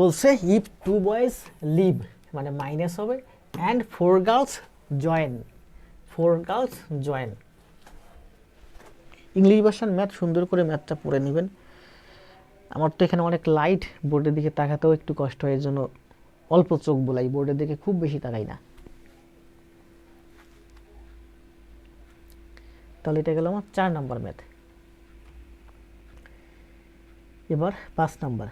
বলছে if two boys leave মানে minus হবে and four girls join four girls join English version math সুন্দর করে ম্যাথটা পড়ে নেবেন। আমার তো এখানে অনেক লাইট বোর্ডের দিকে তাকাতেও একটু কষ্ট হয় জন্য অল্প চোখ বোলাই বোর্ডের দিকে খুব বেশি তাকাই না। তাহলে এটা গেল আমার চার নাম্বার ম্যাথ এবার পাঁচ নাম্বার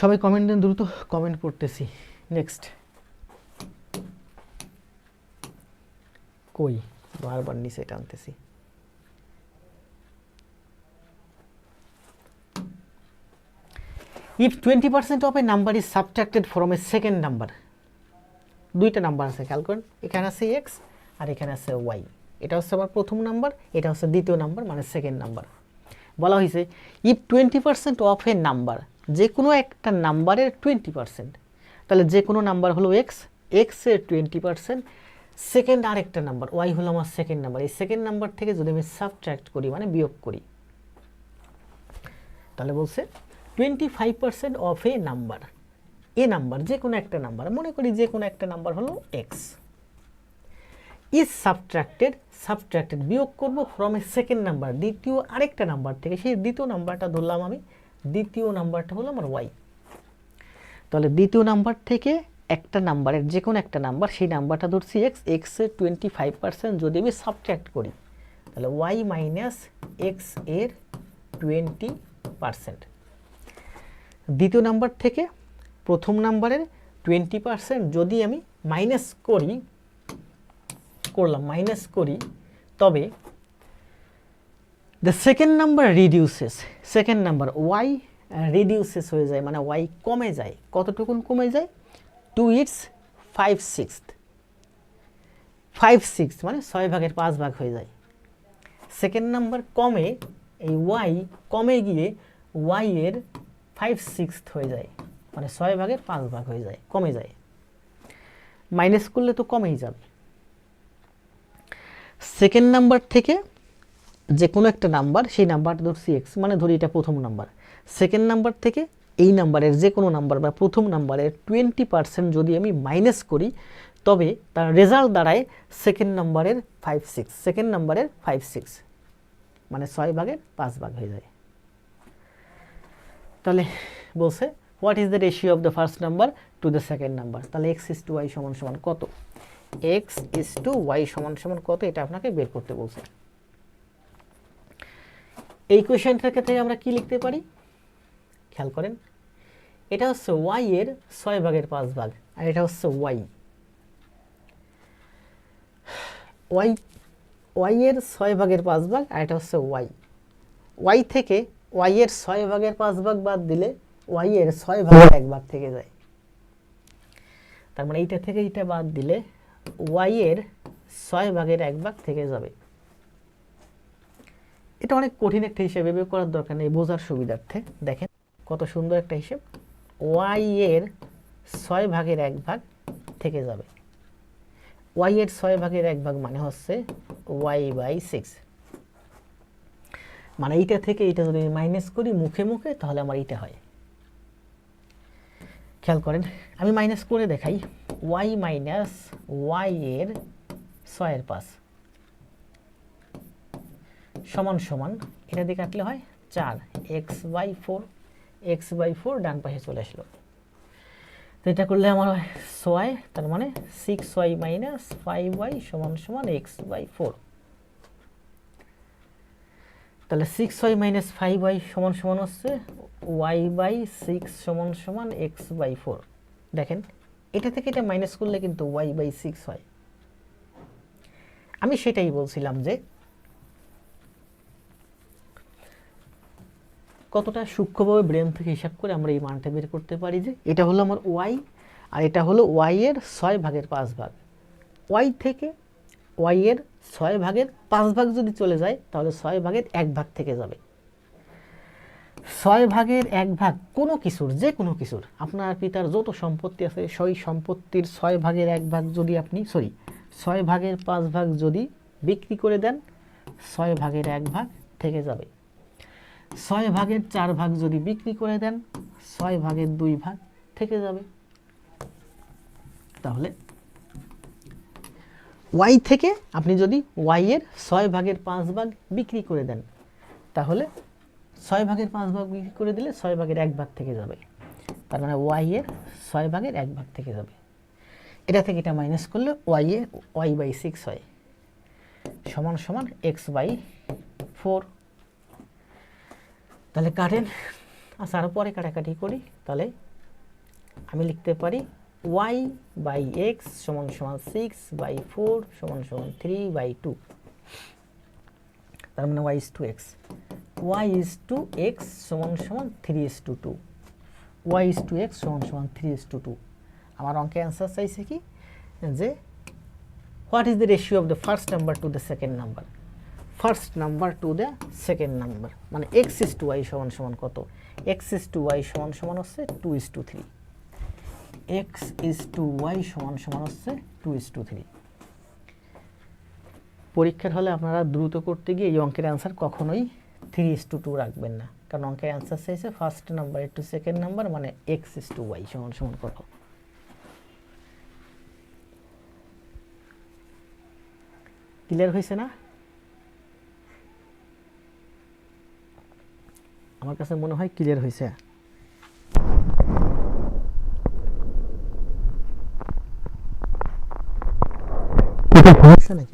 সবাই কমেন্ট দেন, দ্রুত কমেন্ট করতেছি। নেক্সট কই? বারবার নিচে টানতেছি। If twenty percent of a number is subtracted from a second number দুইটা নাম্বার আছে, খেয়াল করেন। এখানে আছে এক্স আর এখানে আছে ওয়াই এটা হচ্ছে আমার প্রথম নাম্বার এটা হচ্ছে দ্বিতীয় নাম্বার মানে সেকেন্ড নাম্বার বলা হয়েছে if twenty percent of a number যে কোনো একটা নাম্বারের টোয়েন্টি পার্সেন্ট তাহলে যে কোনো নাম্বার হলো এক্স এক্সের টোয়েন্টি পার্সেন্ট সেকেন্ড আরেকটা নাম্বার ওয়াই হলো আমার সেকেন্ড নাম্বার। এই সেকেন্ড নাম্বার থেকে যদি আমি সাবট্র্যাক্ট করি মানে বিয়োগ করি, তাহলে বলছে twenty five percent of a number a number যে কোনো একটা নাম্বার, মনে করি যে কোনো একটা নাম্বার হলো এক্স ইজ সাবট্রাক্টেড সাবট্রাক্টেড বিয়োগ করব ফ্রম এ সেকেন্ড নাম্বার দ্বিতীয় আরেকটা নাম্বার থেকে, সেই দ্বিতীয় নাম্বারটা ধরলাম আমি দ্বিতীয় নাম্বারটা হলো আমার ওয়াই তাহলে দ্বিতীয় নাম্বার থেকে একটা নাম্বারের যে কোনো একটা নাম্বার, সেই নাম্বারটা ধরছি এক্স এক্সের টোয়েন্টি ফাইভ পার্সেন্ট যদি আমি সাবট্রাক্ট করি, তাহলে ওয়াই মাইনাস এক্সের টোয়েন্টি পার্সেন্ট দ্বিতীয় নাম্বার থেকে প্রথম নাম্বারের টোয়েন্টি পার্সেন্ট যদি আমি মাইনাস করি, করলাম মাইনাস করি, তবে the second number reduces second number y reduces হয়ে যায় মানে ওয়াই কমে যায়। কতটুকুন কমে যায়? To it's five six five six মানে ছয় ভাগের পাঁচ ভাগ হয়ে যায়। সেকেন্ড নাম্বার কমে, এই ওয়াই কমে গিয়ে ওয়াই এর ফাইভ সিক্স হয়ে যায়। মানে ছয় ভাগের পাঁচ ভাগ হয়ে যায়, কমে যায়। মাইনাস করলে তো কমেই যাবে। সেকেন্ড নাম্বার থেকে যে কোনো একটা নাম্বার, সেই নাম্বারটা ধরছি এক্স মানে ধরি এটা প্রথম নাম্বার। সেকেন্ড নাম্বার থেকে এই নাম্বারের যে কোনো নাম্বার বা প্রথম নাম্বারের টোয়েন্টি পার্সেন্ট যদি আমি মাইনাস করি, তবে তার রেজাল্ট দাঁড়ায় সেকেন্ড নাম্বারের ফাইভ সিক্স সেকেন্ড নাম্বারের ফাইভ সিক্স মানে ছয় ভাগের পাঁচ ভাগ হয়ে যায়। তাহলে বলছে what is the ratio of the first number to the second number তাহলে এক্স ইস টু ওয়াই সমান সমান কত? এক্স ইস টু ওয়াই সমান সমান কত? এটা আপনাকে বের করতে বলছে। এই কোয়েশ্চেনটাকে ক্ষেত্রে আমরা কি লিখতে পারি? খেয়াল করেন, এটা হচ্ছে ওয়াই এর ছয় ভাগের পাঁচ ভাগ, আর এটা হচ্ছে ওয়াই ওয়াই ওয়াই এর ছয় ভাগের পাঁচ ভাগ, আর এটা হচ্ছে ওয়াই ওয়াই থেকে ওয়াই এর ছয় ভাগের পাঁচ ভাগ বাদ দিলে ওয়াই এর ছয় ভাগের এক ভাগ থেকে যায়। তার মানে এইটা থেকে এইটা বাদ দিলে ওয়াই এর ছয় ভাগের এক ভাগ থেকে যাবে। এটা অনেক কঠিন একটা হিসেব এভাবে করার দরকার নেই, বোঝার সুবিধার্থে। দেখেন কত সুন্দর একটা হিসেব। ওয়াই এর ছয় ভাগের এক ভাগ থেকে যাবে। ওয়াই এর ছয় ভাগের এক ভাগ মানে হচ্ছে ওয়াই বাই সিক্স মানে এইটা থেকে এইটা যদি মাইনাস করি মুখে মুখে, তাহলে আমার এইটা হয়। খেয়াল করেন, আমি মাইনাস করে দেখাই। ওয়াই মাইনাস ওয়াই এর ছয়ের পাঁচ। সমান সমান, এটা দিয়ে কাটলে হয় চার। X by four, x by four ডান পাশে চলে আসলো। তো এটা করলে আমার হয় তার মানে six y minus five y সমান সমান এক্স বাই ফোর। তাহলে six y minus five y সমান সমান হচ্ছে ওয়াই বাই সিক্স সমান সমান এক্স বাই ফোর। দেখেন, এটা থেকে এটা মাইনাস করলে কিন্তু ওয়াই বাই সিক্স হয়। আমি সেটাই বলছিলাম যে কতটা সূক্ষ্মভাবে ব্রেন থেকে হিসাব করে আমরা এই মানটা বের করতে পারি যে এটা হলো আমার ওয়াই আর এটা হলো ওয়াই এর ছয় ভাগের পাঁচ ভাগ। ওয়াই থেকে ওয়াই এর ছয় ভাগের পাঁচ ভাগ যদি চলে যায়, তাহলে ছয় ভাগের এক ভাগ থেকে যাবে। ছয় ভাগের এক ভাগ কোনো কিছুর, যে কোনো কিছুর, আপনার পিতার যত সম্পত্তি আছে, সেই সম্পত্তির ছয় ভাগের এক ভাগ যদি আপনি সরি ছয় ভাগের পাঁচ ভাগ যদি বিক্রি করে দেন, ছয় ভাগের এক ভাগ থেকে যাবে। ছয় ভাগের চার ভাগ যদি বিক্রি করে দেন, ছয় ভাগের দুই ভাগ থেকে যাবে। তাহলে ওয়াই থেকে আপনি যদি ওয়াই এর ছয় ভাগের পাঁচ ভাগ বিক্রি করে দেন, তাহলে ছয় ভাগের পাঁচ ভাগ বিক্রি করে দিলে ছয় ভাগের এক ভাগ থেকে যাবে। তার মানে ওয়াই এর ছয় ভাগের এক ভাগ থেকে যাবে। এটা থেকে এটা মাইনাস করলে ওয়াই এ ওয়াই বাই সিক্স হয়। সমান সমান এক্স বাই ফোর তাহলে কাটেন। আরও পরে কাটাকাটি করি, তাহলে আমি লিখতে পারি ওয়াই বাই এক্স সমান সমান সিক্স বাই ফোর সমান সমান থ্রি বাই টু তার মানে y is to x y is to x সমান সমান three is to two y is to x সমান সমান থ্রি ইস টু টু আমার অঙ্কে অ্যান্সার চাইছে কি? যে what is the ratio of the first number to the second number first number to the second number মানে x is to y সমান সমান কত? এক্স ইস টু ওয়াই সমান সমান হচ্ছে two is to three x is to y সমান সমান হচ্ছে টু ইস টু থ্রি পরীক্ষার হলে আপনারা দ্রুত করতে গিয়ে এই অঙ্কের অ্যান্সার কখনোই থ্রি ইস টু টু রাখবেন না। কারণ অঙ্কের অ্যান্সার চাইছে first number to second number মানে এক্স ইস টু ওয়াই সমান সমান কত? ক্লিয়ার হয়েছে না? আমার কাছে মনে হয় ক্লিয়ার হয়েছে নাকি?